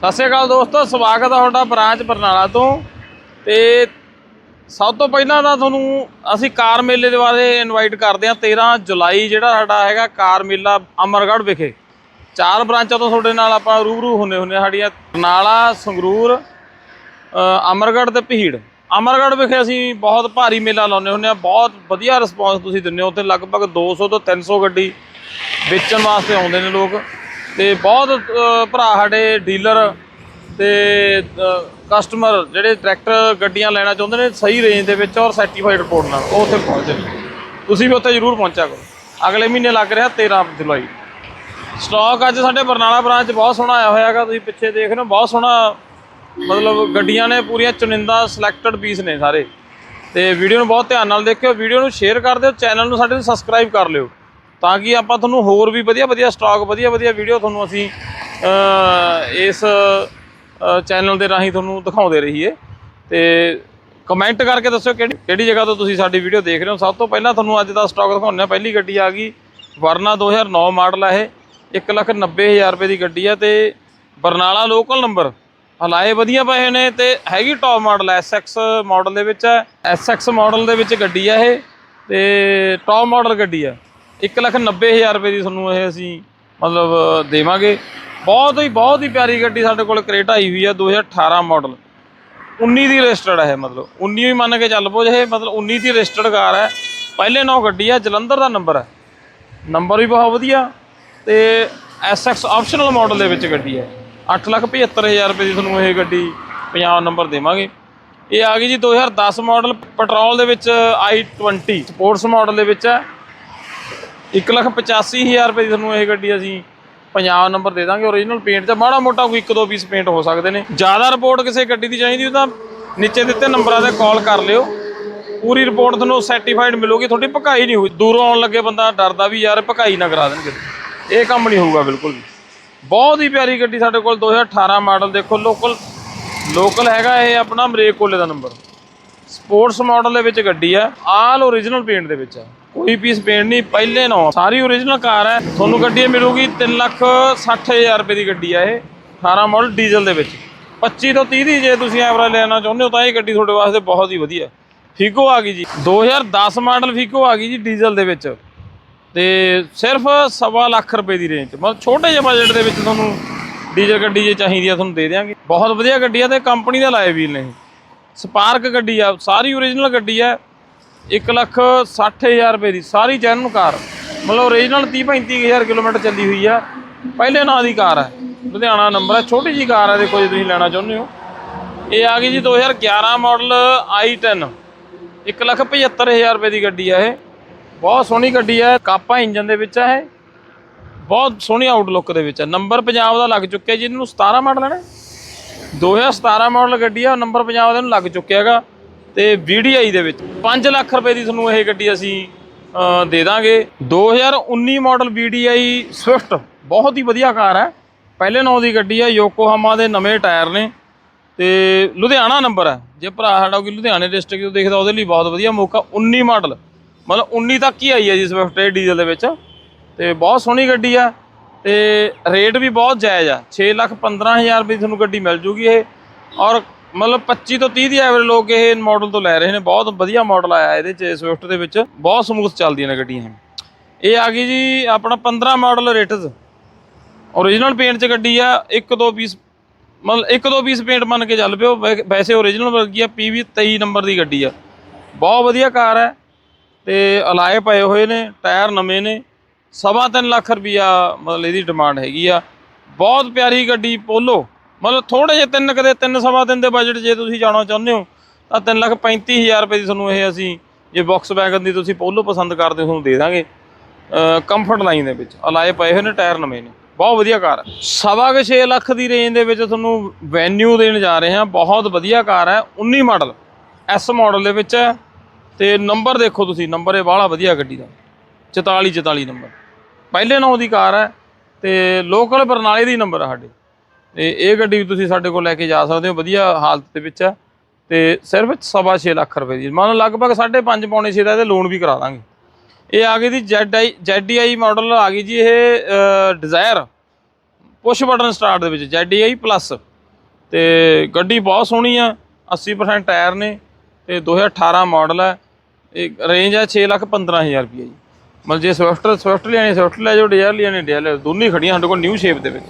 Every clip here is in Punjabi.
ਸਤਿ ਸ਼੍ਰੀ ਅਕਾਲ ਦੋਸਤੋ, ਸਵਾਗਤ ਹੈ ਤੁਹਾਡਾ ਬ੍ਰਾਂਚ ਬਰਨਾਲਾ ਤੋਂ। ਤੇ ਸਭ ਤੋਂ ਪਹਿਲਾਂ ਤਾਂ ਤੁਹਾਨੂੰ ਅਸੀਂ ਕਾਰ ਮੇਲੇ ਦੇ ਬਾਰੇ ਇਨਵਾਈਟ ਕਰਦੇ ਹਾਂ। 13 ਜੁਲਾਈ ਜਿਹੜਾ ਸਾਡਾ ਹੈਗਾ ਕਾਰ ਮੇਲਾ ਅਮਰਗੜ੍ਹ ਵਿਖੇ। ਚਾਰ ਬ੍ਰਾਂਚਾਂ ਤੋਂ ਤੁਹਾਡੇ ਨਾਲ ਆਪਾਂ ਰੂਬਰੂ ਹੁੰਨੇ ਹੁੰਨੇ ਹਾਂ। ਸਾਡੀਆਂ। ਬਰਨਾਲਾ, ਸੰਗਰੂਰ ਅਮਰਗੜ੍ਹ ਤੇ ਭੀੜ। ਅਮਰਗੜ੍ਹ ਵਿਖੇ ਅਸੀਂ ਬਹੁਤ ਭਾਰੀ ਮੇਲਾ ਲਾਉਂਦੇ ਹੁੰਦੇ ਆ ਬਹੁਤ ਵਧੀਆ ਰਿਸਪੌਂਸ ਤੁਸੀਂ ਦਿੰਦੇ ਹੋ। ਉੱਥੇ ਲਗਭਗ 200 ਤੋਂ 300 ਗੱਡੀ ਵੇਚਣ ਵਾਸਤੇ ਆਉਂਦੇ ਨੇ ਲੋਕ। ਤੇ ਬਹੁਤ ਭਰਾ ਸਾਡੇ ਡੀਲਰ ਤੇ ਕਸਟਮਰ ਜਿਹੜੇ ਟਰੈਕਟਰ ਗੱਡੀਆਂ ਲੈਣਾ ਚਾਹੁੰਦੇ ਨੇ ਸਹੀ ਰੇਂਜ ਦੇ ਵਿੱਚ ਔਰ ਸਰਟੀਫਾਈਡ ਰਿਪੋਰਟ ਨਾਲ, ਉਹ ਉੱਥੇ ਪਹੁੰਚਦੇ ਨੇ। ਤੁਸੀਂ ਵੀ ਉੱਥੇ ਜ਼ਰੂਰ ਪਹੁੰਚਿਆ ਕਰੋ। ਅਗਲੇ ਮਹੀਨੇ ਲੱਗ ਰਿਹਾ 13 ਜੁਲਾਈ। ਸਟਾਕ ਅੱਜ ਸਾਡੇ ਬਰਨਾਲਾ ਬ੍ਰਾਂਚ ਬਹੁਤ ਸੋਹਣਾ ਆਇਆ ਹੋਇਆ ਹੈਗਾ ਤੁਸੀਂ ਪਿੱਛੇ ਦੇਖ ਰਹੇ ਹੋ, ਬਹੁਤ ਸੋਹਣਾ ਮਤਲਬ ਗੱਡੀਆਂ ਨੇ ਪੂਰੀਆਂ ਚੁਨਿੰਦਾ ਸਿਲੈਕਟਡ ਪੀਸ ਨੇ ਸਾਰੇ। ਤੇ ਵੀਡੀਓ ਨੂੰ ਬਹੁਤ ਧਿਆਨ ਨਾਲ ਦੇਖਿਓ ਵੀਡੀਓ ਨੂੰ ਸ਼ੇਅਰ ਕਰ ਦਿਓ ਚੈਨਲ ਨੂੰ ਸਾਡੇ ਨੂੰ ਸਬਸਕ੍ਰਾਈਬ ਕਰ ਲਿਓ। ਤਾਂ ਕਿ ਆਪਾਂ ਤੁਹਾਨੂੰ ਹੋਰ ਵੀ ਵਧੀਆ ਵਧੀਆ ਸਟਾਕ ਵਧੀਆ ਵਧੀਆ ਵੀਡੀਓ ਤੁਹਾਨੂੰ ਅਸੀਂ ਇਸ ਚੈਨਲ ਦੇ ਰਾਹੀਂ ਤੁਹਾਨੂੰ ਦਿਖਾਉਂਦੇ ਰਹੀਏ। ਤੇ ਕਮੈਂਟ ਕਰਕੇ ਦੱਸਿਓ ਕਿਹੜੀ ਕਿਹੜੀ ਜਗ੍ਹਾ ਤੋਂ ਤੁਸੀਂ ਸਾਡੀ ਵੀਡੀਓ ਦੇਖ ਰਹੇ ਹੋ। ਸਭ ਤੋਂ ਪਹਿਲਾਂ ਤੁਹਾਨੂੰ ਅੱਜ ਦਾ ਸਟਾਕ ਦਿਖਾਉਂਦੇ ਹਾਂ। ਪਹਿਲੀ ਗੱਡੀ ਆ ਗਈ ਵਰਨਾ 2009 ਮਾਡਲ ਆ ਇਹ। 190000 ਰੁਪਏ ਦੀ ਗੱਡੀ ਆ ਤੇ ਬਰਨਾਲਾ ਲੋਕਲ ਨੰਬਰ ਹਲਾਏ ਵਧੀਆ ਪਏ ਨੇ ਤੇ ਹੈਗੀ ਟੌਪ ਮਾਡਲ SX ਮਾਡਲ ਦੇ ਵਿੱਚ ਹੈ SX ਮਾਡਲ ਦੇ ਵਿੱਚ ਗੱਡੀ ਆ ਇਹ ਤੇ ਟੌਪ ਮਾਡਲ ਗੱਡੀ ਆ। 190000 ਰੁਪਏ ਦੀ ਤੁਹਾਨੂੰ ਇਹ ਅਸੀਂ ਮਤਲਬ ਦੇਵਾਂਗੇ। ਬਹੁਤ ਹੀ ਬਹੁਤ ਹੀ ਪਿਆਰੀ ਗੱਡੀ ਸਾਡੇ ਕੋਲ ਕਰੇਟਾ ਆਈ ਹੋਈ ਆ 2018 ਮਾਡਲ। 19 ਦੀ ਰਜਿਸਟਰਡ ਹੈ ਮਤਲਬ। 19 ਵੀ ਮੰਨ ਕੇ ਚੱਲ ਪੋ ਜੇ ਮਤਲਬ 19 ਦੀ ਰਜਿਸਟਰਡ ਕਾਰ ਹੈ ਪਹਿਲੇ ਨੌ ਗੱਡੀ ਆ, ਜਲੰਧਰ ਦਾ ਨੰਬਰ ਹੈ ਨੰਬਰ ਵੀ ਬਹੁਤ ਵਧੀਆ ਤੇ SX ਆਪਸ਼ਨਲ ਮਾਡਲ ਦੇ ਵਿੱਚ ਗੱਡੀ ਹੈ 875000 ਰੁਪਏ ਦੀ ਤੁਹਾਨੂੰ ਇਹ ਗੱਡੀ ਪੰਜਾਬ ਨੰਬਰ ਦੇਵਾਂਗੇ। ਇਹ ਆ ਗਈ ਜੀ 2010 ਮਾਡਲ ਪੈਟਰੋਲ ਦੇ ਵਿੱਚ i20 ਸਪੋਰਟਸ ਮਾਡਲ ਦੇ ਵਿੱਚ ਹੈ 185000 ਰੁਪਏ ਦੀ ਤੁਹਾਨੂੰ ਇਹ ਗੱਡੀ ਅਸੀਂ ਪੰਜਾਬ ਨੰਬਰ ਦੇ ਦਾਂਗੇ ਓਰੀਜਨਲ ਪੇਂਟ ਤੇ ਮਾੜਾ ਮੋਟਾ ਕੋਈ ਇੱਕ ਦੋ ਪੀਸ ਪੇਂਟ ਹੋ ਸਕਦੇ ਨੇ। ਜ਼ਿਆਦਾ ਰਿਪੋਰਟ ਕਿਸੇ ਗੱਡੀ ਦੀ ਚਾਹੀਦੀ ਹੋ ਤਾਂ ਨੀਚੇ ਦਿੱਤੇ ਨੰਬਰਾਂ ਤੇ ਕਾਲ ਕਰ ਲਿਓ। ਪੂਰੀ ਰਿਪੋਰਟ ਤੁਹਾਨੂੰ ਸਰਟੀਫਾਈਡ ਮਿਲੂਗੀ, ਤੁਹਾਡੀ ਭਕਾਈ ਨਹੀਂ ਹੋਈ ਦੂਰੋਂ ਆਉਣ ਲੱਗੇ ਬੰਦਾ ਡਰਦਾ ਵੀ ਯਾਰ, ਭਕਾਈ ਨਾ ਕਰਾ ਦੇਣਗੇ। ਇਹ ਕੰਮ ਨਹੀਂ ਹੋਊਗਾ ਬਿਲਕੁਲ ਵੀ। ਬਹੁਤ ਹੀ ਪਿਆਰੀ ਗੱਡੀ ਸਾਡੇ ਕੋਲ 2018 ਮਾਡਲ ਦੇਖੋ ਲੋਕਲ ਲੋਕਲ ਹੈਗਾ ਇਹ ਆਪਣਾ ਮਰੇਕ ਕੋਲੇ ਦਾ ਨੰਬਰ ਸਪੋਰਟਸ ਮਾਡਲ ਦੇ ਵਿੱਚ ਗੱਡੀ ਹੈ ਆਲ ਓਰੀਜਨਲ ਪੇਂਟ ਦੇ ਵਿੱਚ ਆ। ਕੋਈ ਪੀਸ ਪੇਂਟ ਨਹੀਂ, ਪਹਿਲੇ ਨੌ ਸਾਰੀ ਓਰੀਜਨਲ ਕਾਰ ਹੈ ਤੁਹਾਨੂੰ ਗੱਡੀ ਮਿਲੂਗੀ 360000 ਰੁਪਏ ਦੀ ਗੱਡੀ ਆ ਇਹ 18 ਮਾਡਲ ਡੀਜ਼ਲ ਦੇ ਵਿੱਚ। 25 ਤੋਂ 30 ਦੀ ਜੇ ਤੁਸੀਂ ਐਵਰੇਜ ਲੈਣਾ ਚਾਹੁੰਦੇ ਹੋ, ਤਾਂ ਇਹ ਗੱਡੀ ਤੁਹਾਡੇ ਵਾਸਤੇ ਬਹੁਤ ਹੀ ਵਧੀਆ। ਫੀਗੋ ਆ ਗਈ ਜੀ। 2010 ਮਾਡਲ ਫੀਕੋ ਆ ਗਈ ਜੀ ਡੀਜ਼ਲ ਦੇ ਵਿੱਚ। ਤੇ ਸਿਰਫ ਸਵਾ ਲੱਖ ਰੁਪਏ ਦੀ ਰੇਂਜ ਮਤਲਬ ਛੋਟੇ ਜਿਹੇ ਬਜਟ ਦੇ ਵਿੱਚ ਤੁਹਾਨੂੰ ਡੀਜ਼ਲ ਗੱਡੀ ਜੇ ਚਾਹੀਦੀ ਆ, ਤੁਹਾਨੂੰ ਦੇ ਦੇਵਾਂਗੇ ਬਹੁਤ ਵਧੀਆ ਗੱਡੀ ਆ ਤੇ ਕੰਪਨੀ ਦਾ ਲਾਏ ਵੀਲ ਨੇ ਸਪਾਰਕ ਗੱਡੀ ਆ, ਸਾਰੀ ਓਰੀਜਨਲ ਗੱਡੀ ਆ 1 ਲੱਖ 60000 ਰੁਪਏ ਦੀ, ਸਾਰੀ ਜੈਨੂਨ ਕਾਰ। ਮਤਲਬ ਓਰੀਜਨਲ 30 35000 ਕਿਲੋਮੀਟਰ ਚੱਲੀ ਹੋਈ ਆ, ਪਹਿਲੇ ਨਾਂ ਦੀ ਕਾਰ ਹੈ ਲੁਧਿਆਣਾ ਨੰਬਰ ਹੈ ਛੋਟੀ ਜੀ ਕਾਰ ਹੈ ਦੇਖੋ ਜੇ ਤੁਸੀਂ ਲੈਣਾ ਚਾਹੁੰਦੇ ਹੋ। ਇਹ ਆ ਗਈ ਜੀ 2011 ਮਾਡਲ i10 1 ਲੱਖ 75000 ਰੁਪਏ ਦੀ ਗੱਡੀ ਆ ਇਹ। ਬਹੁਤ ਸੋਹਣੀ ਗੱਡੀ ਹੈ ਕਾਪਾ ਇੰਜਨ ਦੇ ਵਿੱਚ ਹੈ ਇਹ। ਬਹੁਤ ਸੋਹਣੀ ਆਊਟਲੁੱਕ ਦੇ ਵਿੱਚ ਹੈ ਨੰਬਰ ਪੰਜਾਬ ਦਾ ਲੱਗ ਚੁੱਕਿਆ ਜੀ, ਇਹਨੂੰ 17 ਮਾਡਲ ਹੈ ਨਾ। 2017 ਮਾਡਲ ਗੱਡੀ ਆ ਨੰਬਰ ਪੰਜਾਬ ਦੇ ਨੂੰ ਲੱਗ ਚੁੱਕਿਆ ਹੈਗਾ ਤੇ VDI ਦੇ ਵਿੱਚ 5 ਲੱਖ ਰੁਪਏ ਦੀ ਤੁਹਾਨੂੰ ਇਹ ਗੱਡੀ ਅਸੀਂ ਦੇ ਦਾਂਗੇ। 2019 ਮਾਡਲ VDI ਸਵਿਫਟ ਬਹੁਤ ਹੀ ਵਧੀਆ ਕਾਰ ਹੈ। ਪਹਿਲੇ ਨੌ ਦੀ ਗੱਡੀ ਹੈ ਯੋਕੋਹਾਮਾ ਦੇ ਨਵੇਂ ਟਾਇਰ ਨੇ ਤੇ ਲੁਧਿਆਣਾ ਨੰਬਰ ਹੈ। ਜੇ ਭਰਾ ਸਾਡਾ ਕੋਈ ਲੁਧਿਆਣੇ ਡਿਸਟ੍ਰਿਕਟ ਤੋਂ ਦੇਖਦਾ, ਉਹਦੇ ਲਈ ਬਹੁਤ ਵਧੀਆ ਮੌਕਾ। 19 ਮਾਡਲ ਮਤਲਬ 19 ਤੱਕ ਹੀ ਆਈ ਹੈ ਜੀ ਸਵਿਫਟ ਇਹ ਡੀਜ਼ਲ ਦੇ ਵਿੱਚ। ਤੇ ਬਹੁਤ ਸੋਹਣੀ ਗੱਡੀ ਆ। ਤੇ ਰੇਟ ਵੀ ਬਹੁਤ ਜਾਇਜ਼ ਆ। 6 ਲੱਖ 15000 ਰੁਪਏ ਦੀ ਤੁਹਾਨੂੰ ਗੱਡੀ ਮਿਲ ਜੂਗੀ ਇਹ। ਔਰ ਮਤਲਬ 25 ਤੋਂ 30 ਦੀ ਐਵਰੇਜ ਲੋਕ ਇਹ ਮਾਡਲ ਤੋਂ ਲੈ ਰਹੇ ਨੇ। ਬਹੁਤ ਵਧੀਆ ਮਾਡਲ ਆਇਆ ਇਹਦੇ ਚ ਸਵਿਫਟ ਦੇ ਵਿੱਚ। ਬਹੁਤ ਸਮੂਥ ਚੱਲਦੀਆਂ ਨੇ ਗੱਡੀਆਂ ਇਹ। ਆ ਗਈ ਜੀ ਆਪਣਾ 15 ਮਾਡਲ ਰੇਟਸ ਓਰੀਜਨਲ ਪੇਂਟ ਚ ਗੱਡੀ ਆ। ਇੱਕ ਦੋ ਪੀਸ ਮਤਲਬ ਇੱਕ ਦੋ ਪੀਸ ਪੇਂਟ ਮੰਨ ਕੇ ਚੱਲ ਪਿਓ। ਵੈ- ਵੈਸੇ ਓਰੀਜਨਲ ਵਰਗੀ ਆ ਪੀਵੀ 23 ਨੰਬਰ ਦੀ ਗੱਡੀ ਆ। ਬਹੁਤ ਵਧੀਆ ਕਾਰ ਹੈ ਤੇ ਅਲਾਏ ਪਏ ਹੋਏ ਨੇ, ਟਾਇਰ ਨਵੇਂ ਨੇ। ਸਵਾ ਤਿੰਨ ਲੱਖ ਰੁਪਈਆ ਮਤਲਬ ਇਹਦੀ ਡਿਮਾਂਡ ਹੈਗੀ ਆ। ਬਹੁਤ ਪਿਆਰੀ ਗੱਡੀ ਪੋਲੋ। ਮਤਲਬ ਥੋੜੇ ਜਿਹੇ ਤਿੰਨ ਕਦੇ ਤਿੰਨ ਸਵਾ ਤਿੰਨ ਦੇ ਬਜਟ ਜੇ ਤੁਸੀਂ ਜਾਣਾ ਚਾਹੁੰਦੇ ਹੋ, ਤਾਂ ਤਿੰਨ ਲੱਖ ਪੈਂਤੀ ਹਜ਼ਾਰ ਰੁਪਏ ਦੀ ਤੁਹਾਨੂੰ ਇਹ ਅਸੀਂ ਜੇ ਬਾਕਸ ਵੈਗਨ ਦੀ ਤੁਸੀਂ ਪੋਲੋ ਪਸੰਦ ਕਰਦੇ ਹੋ, ਤੁਹਾਨੂੰ ਦੇ ਦਾਂਗੇ। ਕੰਫਰਟ ਲਾਈਨ ਦੇ ਵਿੱਚ। ਅਲਾਏ ਪਏ ਹੋਏ ਨੇ, ਟਾਇਰ ਨਵੇਂ ਨੇ। ਬਹੁਤ ਵਧੀਆ ਕਾਰ ਹੈ ਸਵਾ ਕੁ 6 ਲੱਖ ਦੀ ਰੇਂਜ ਦੇ ਵਿੱਚ ਤੁਹਾਨੂੰ ਵੈਨਿਊ ਦੇਣ ਜਾ ਰਹੇ ਹਾਂ। ਬਹੁਤ ਵਧੀਆ ਕਾਰ ਹੈ 19 ਮਾਡਲ ਐਸ ਮਾਡਲ ਦੇ ਵਿੱਚ ਹੈ। ਤੇ ਨੰਬਰ ਦੇਖੋ ਤੁਸੀਂ। ਨੰਬਰ ਇਹ ਬਾਹਲਾ ਵਧੀਆ ਗੱਡੀ ਦਾ। 44 44 ਨੰਬਰ ਪਹਿਲੇ ਨੌ ਦੀ ਕਾਰ ਹੈ ਤੇ ਲੋਕਲ ਬਰਨਾਲੇ ਦੀ ਨੰਬਰ ਹੈ ਸਾਡੇ। ਤੇ ਇਹ ਗੱਡੀ ਵੀ ਤੁਸੀਂ ਸਾਡੇ ਕੋਲ ਲੈ ਕੇ ਜਾ ਸਕਦੇ ਹੋ, ਵਧੀਆ ਹਾਲਤ ਦੇ ਵਿੱਚ ਹੈ। ਤੇ ਸਿਰਫ ਸਵਾ ਛੇ ਲੱਖ ਰੁਪਏ ਦੀ। ਮੰਨ ਲਓ ਲਗਭਗ 5.5 ਪੌਣੇ 6 ਦਾ ਇਹਦੇ ਲੋਨ ਵੀ ਕਰਾ ਦਾਂਗੇ। ਇਹ ਆ ਗਈ ਦੀ ZI ZDI ਮਾਡਲ ਆ ਗਈ ਜੀ ਇਹ ਡਿਜ਼ਾਇਰ ਪੁਸ਼ ਬਟਨ ਸਟਾਰਟ ਦੇ ਵਿੱਚ ZDI ਪਲੱਸ ਤੇ ਗੱਡੀ ਬਹੁਤ ਸੋਹਣੀ ਆ 80% ਟਾਇਰ ਨੇ, ਤੇ 2018 ਮਾਡਲ ਹੈ। ਇਹ ਰੇਂਜ ਹੈ 6 ਲੱਖ 15000 ਰੁਪਏ ਜੀ ਮਤਲਬ ਜੇ ਸਵਿਫਟ ਸਵਿਫਟ ਲਿਆਣੀ ਸਵਿਫਟ ਲੈ ਜਾਓ, ਡਿਜ਼ਾਇਰ ਲਿਆਣੀ ਡਿਜ਼ਾਇਰ ਲੈ ਦੋਨੇ ਹੀ ਖੜੀਆਂ ਸਾਡੇ ਕੋਲ ਨਿਊ ਸ਼ੇਪ ਦੇ ਵਿੱਚ।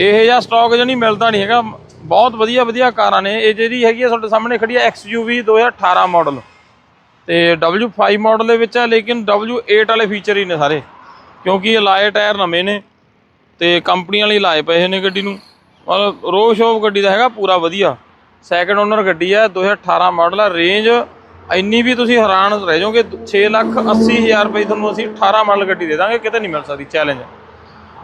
ਇਹ ਜਿਹਾ ਸਟਾਕ ਨਹੀਂ ਮਿਲਦਾ ਨਹੀਂ ਹੈਗਾ। ਬਹੁਤ ਵਧੀਆ ਵਧੀਆ ਕਾਰਾਂ ਨੇ। ਇਹ ਜਿਹੜੀ ਹੈਗੀ ਆ ਤੁਹਾਡੇ ਸਾਹਮਣੇ ਖੜੀ ਹੈ XUV 2018 ਮਾਡਲ ਤੇ W5 ਮਾਡਲ ਦੇ ਵਿੱਚ ਆ, ਲੇਕਿਨ W8 ਵਾਲੇ ਫੀਚਰ ਹੀ ਨੇ ਸਾਰੇ। ਕਿਉਂਕਿ ਇਹ ਲਾਏ ਟਾਇਰ ਨਵੇਂ ਨੇ ਤੇ ਕੰਪਨੀ ਵਾਲੇ ਲਾਏ ਪਏ ਨੇ ਗੱਡੀ ਨੂੰ। ਮਤਲਬ ਰੋ ਸ਼ੋਪ ਗੱਡੀ ਦਾ ਹੈਗਾ ਪੂਰਾ ਵਧੀਆ। ਸੈਕੰਡ ਓਨਰ ਗੱਡੀ ਹੈ 2018 ਮਾਡਲ ਹੈ ਰੇਂਜ ਇੰਨੀ ਵੀ ਤੁਸੀਂ ਹੈਰਾਨ ਰਹਿ ਜਾਓਗੇ 6 ਲੱਖ 80 ਹਜ਼ਾਰ ਰੁਪਏ ਤੁਹਾਨੂੰ ਅਸੀਂ 18 ਮਾਡਲ ਗੱਡੀ ਦੇ ਦਾਂਗੇ, ਕਿਤੇ ਨਹੀਂ ਮਿਲ ਸਕਦੀ ਚੈਲੰਜ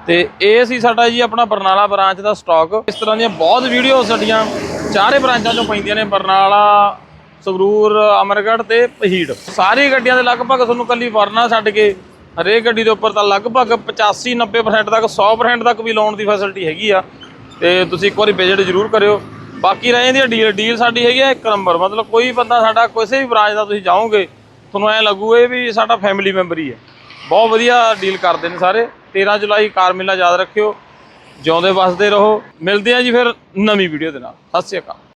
ਤੇ ਇਹ ਸੀ ਸਾਡਾ ਜੀ ਆਪਣਾ ਬਰਨਾਲਾ ਬ੍ਰਾਂਚ ਦਾ ਸਟਾਕ ਇਸ ਤਰ੍ਹਾਂ ਦੀਆਂ ਬਹੁਤ ਵੀਡੀਓ ਸਾਡੀਆਂ ਚਾਰੇ ਬ੍ਰਾਂਚਾਂ ਚੋਂ ਪੈਂਦੀਆਂ ਨੇ, ਬਰਨਾਲਾ, ਸੰਗਰੂਰ, ਅਮਰਗੜ੍ਹ ਤੇ ਪਹੀੜ ਸਾਰੀ ਗੱਡੀਆਂ ਦੇ ਲਗਭਗ ਤੁਹਾਨੂੰ ਕੱਲੀ ਵਰਨਾ ਛੱਡ ਕੇ ਹਰੇਕ ਗੱਡੀ ਦੇ ਉੱਪਰ ਤਾਂ ਲਗਭਗ 85 90% ਤੱਕ 100% ਤੱਕ ਵੀ ਲੋਨ ਦੀ ਫੈਸਿਲਿਟੀ ਹੈਗੀ ਆ। ਤੇ ਤੁਸੀਂ ਇੱਕ ਵਾਰੀ ਵਿਜ਼ਿਟ ਜ਼ਰੂਰ ਕਰਿਓ। ਬਾਕੀ ਰਹੇ ਦੀ ਡੀਲ ਡੀਲ ਸਾਡੀ ਹੈਗੀ ਆ ਇੱਕ ਨੰਬਰ ਮਤਲਬ ਕੋਈ ਬੰਦਾ ਸਾਡਾ ਕਿਸੇ ਵੀ ਬ੍ਰਾਂਚ ਦਾ ਤੁਸੀਂ ਜਾਓਗੇ, ਤੁਹਾਨੂੰ ਐ ਲੱਗੂ ਇਹ ਵੀ ਸਾਡਾ ਫੈਮਿਲੀ ਮੈਂਬਰ ਹੀ ਹੈ। ਬਹੁਤ ਵਧੀਆ ਡੀਲ ਕਰਦੇ ਨੇ ਸਾਰੇ। 13 ਜੁਲਾਈ ਕਾਰ ਮੇਲਾ ਯਾਦ ਰੱਖਿਓ। ਜਿਉਂਦੇ ਵਸਦੇ ਰਹੋ। ਮਿਲਦੇ ਆ ਜੀ ਫਿਰ ਨਵੀਂ ਵੀਡੀਓ ਦੇ ਨਾਲ। ਸਤਿ ਸ਼੍ਰੀ ਅਕਾਲ।